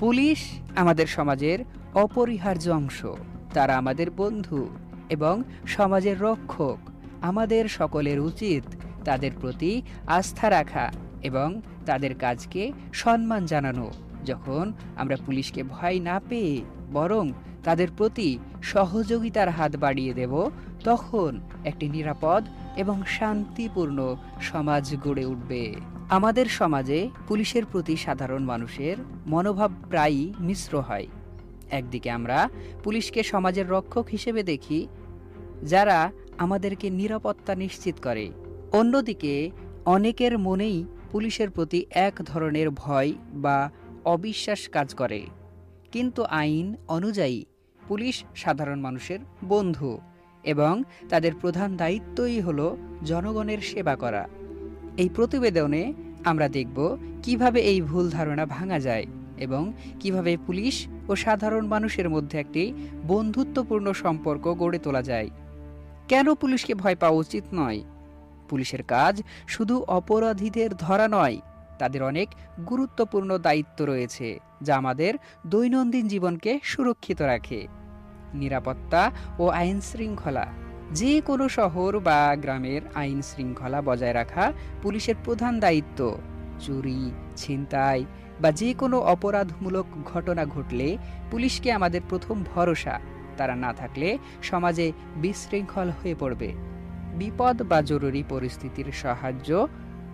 Police আমাদের সমাজের অপরিহার্য অংশ। তারা আমাদের বন্ধু এবং সমাজের রক্ষক। আমাদের সকলের উচিত তাদের প্রতি আস্থা রাখা এবং তাদের কাজকে সম্মান জানানো। যখন আমরা পুলিশকে ভয় না পেয়ে বরং তাদের প্রতি সহযোগিতার হাত বাড়িয়ে দেব, তখন একটি নিরাপদ এবং শান্তিপূর্ণ সমাজ গড়ে উঠবে। আমাদের সমাজে পুলিশের প্রতি সাধারণ মানুষের মনোভাব প্রায়ই মিশ্র হয়। একদিকে আমরা পুলিশকে সমাজের রক্ষক হিসেবে দেখি, যারা আমাদেরকে নিরাপত্তা নিশ্চিত করে। অন্যদিকে, অনেকের মনেই পুলিশের প্রতি এক ধরনের ভয় বা অবিশ্বাস কাজ করে। কিন্তু আইন অনুযায়ী পুলিশ সাধারণ মানুষের বন্ধু। এবং তাদের প্রধান দায়িত্বই হল জনগণের সেবা করা। এই প্রতিবেদনে আমরা দেখব কীভাবে এই ভুল ধারণা ভাঙা যায় এবং কীভাবে পুলিশ ও সাধারণ মানুষের মধ্যে একটি বন্ধুত্বপূর্ণ সম্পর্ক গড়ে তোলা যায়। কেন পুলিশকে ভয় পাওয়া উচিত নয়? পুলিশের কাজ শুধু অপরাধীদের ধরা নয়, তাদের অনেক গুরুত্বপূর্ণ দায়িত্ব রয়েছে, যা আমাদের দৈনন্দিন জীবনকে সুরক্ষিত রাখে। নিরাপত্তা ও আইন শৃঙ্খলা। যে কোনো শহর বা গ্রামের আইন শৃঙ্খলা বজায় রাখা পুলিশের প্রধান দায়িত্ব। চুরি, ছিনতাই বা যে কোনো অপরাধমূলক ঘটনা ঘটলে পুলিশকে আমাদের প্রথম ভরসা। তারা না থাকলে সমাজে বিশৃঙ্খল হয়ে পড়বে। বিপদ বা জরুরি পরিস্থিতির সাহায্য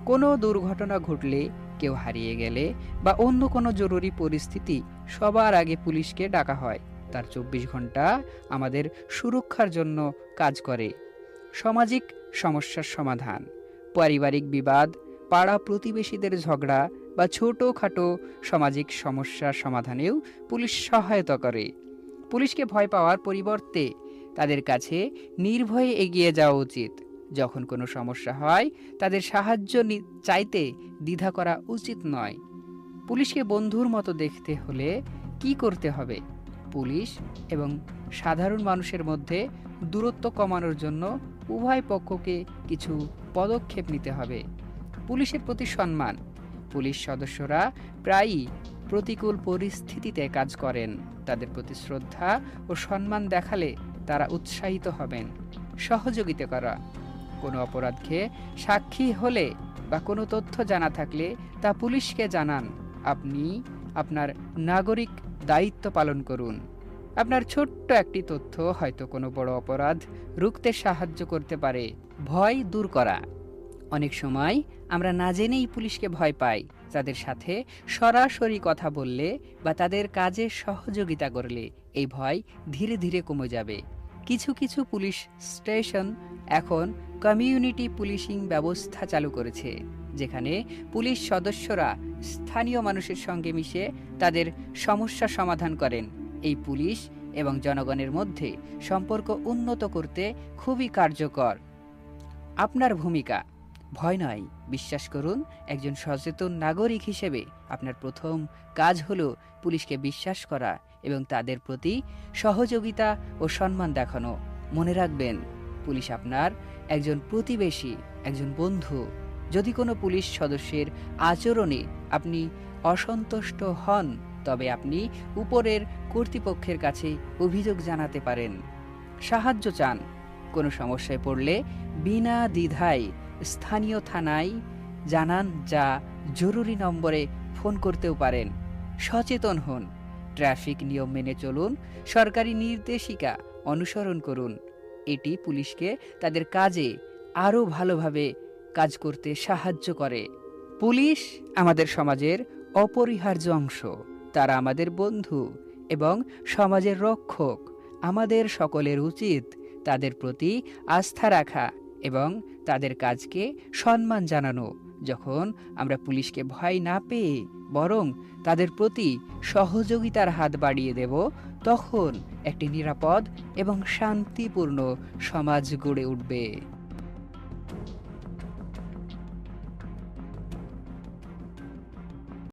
কোনো দুর্ঘটনা ঘটলে কেউ হারিয়ে গেলে বা অন্য কোনো জরুরি পরিস্থিতি সবার আগে পুলিশকে ডাকা হয়। তার চব্বিশ ঘণ্টা আমাদের সুরক্ষার জন্য কাজ করে। সামাজিক সমস্যার সমাধান, পারিবারিক বিবাদ, পাড়া প্রতিবেশীদের ঝগড়া বা ছোটোখাটো সামাজিক সমস্যার সমাধানেও পুলিশ সহায়তা করে। পুলিশকে ভয় পাওয়ার পরিবর্তে তাদের কাছে নির্ভয়ে এগিয়ে যাওয়া উচিত। যখন কোনো সমস্যা হয়, তাদের সাহায্য চাইতে দ্বিধা করা উচিত নয়। পুলিশকে বন্ধুর মতো দেখতে হলে কি করতে হবে? পুলিশ এবং সাধারণ মানুষের মধ্যে দূরত্ব কমানোর জন্য উভয় পক্ষকে কিছু পদক্ষেপ নিতে হবে। পুলিশের প্রতি সম্মান। পুলিশ সদস্যরা প্রায়ই প্রতিকূল পরিস্থিতিতে কাজ করেন। তাদের প্রতি শ্রদ্ধা ও সম্মান দেখালে তারা উৎসাহিত হবেন। সহযোগিতা করা। কোনো অপরাধকে সাক্ষী হলে বা কোনো তথ্য জানা থাকলে তা পুলিশকে জানান। আপনি আপনার নাগরিক দায়িত্ব পালন করুন। আপনার ছোট্ট একটি তথ্য হয়তো কোনো বড় অপরাধ রুখতে সাহায্য করতে পারে। ভয় দূর করা। অনেক সময় আমরা না জেনেই পুলিশকে ভয় পাই, তাদের সাথে সরাসরি কথা বললে বা তাদের কাজে সহযোগিতা করলে এই ভয় ধীরে ধীরে কমে যাবে। কিছু কিছু পুলিশ স্টেশন এখন কমিউনিটি পুলিশিং ব্যবস্থা চালু করেছে, যেখানে পুলিশ সদস্যরা স্থানীয় মানুষের সঙ্গে মিশে তাদের সমস্যা সমাধান করেন। এই পুলিশ এবং জনগণের মধ্যে সম্পর্ক উন্নত করতে খুবই কার্যকর। আপনার ভূমিকা, ভয় নয়, বিশ্বাস করুন, একজন সচেতন নাগরিক হিসেবে আপনার প্রথম কাজ হলো পুলিশকে বিশ্বাস করা এবং তাদের প্রতি সহযোগিতা ও সম্মান দেখানো। মনে রাখবেন, পুলিশ আপনার একজন প্রতিবেশী, একজন বন্ধু। যদি কোনো পুলিশ সদস্যের আচরণে আপনি অসন্তুষ্ট হন, তবে আপনি উপরের কর্তৃপক্ষের কাছে অভিযোগ জানাতে পারেন। সাহায্য চান। কোনো সমস্যায় পড়লে বিনা দ্বিধায় স্থানীয় থানায় জানান যা জরুরি নম্বরে ফোন করতেও পারেন। সচেতন হন। ট্রাফিক নিয়ম মেনে চলুন। সরকারি নির্দেশিকা অনুসরণ করুন। এটি পুলিশকে তাদের কাজে আরও ভালোভাবে কাজ করতে সাহায্য করে। পুলিশ আমাদের সমাজের অপরিহার্য অংশ। তারা আমাদের বন্ধু এবং সমাজের রক্ষক। আমাদের সকলের উচিত তাদের প্রতি আস্থা রাখা এবং তাদের কাজকে সম্মান জানানো। যখন আমরা পুলিশকে ভয় না পেয়ে বরং তাদের প্রতি সহযোগিতার হাত বাড়িয়ে দেব, তখন একটি নিরাপদ এবং শান্তিপূর্ণ সমাজ গড়ে উঠবে।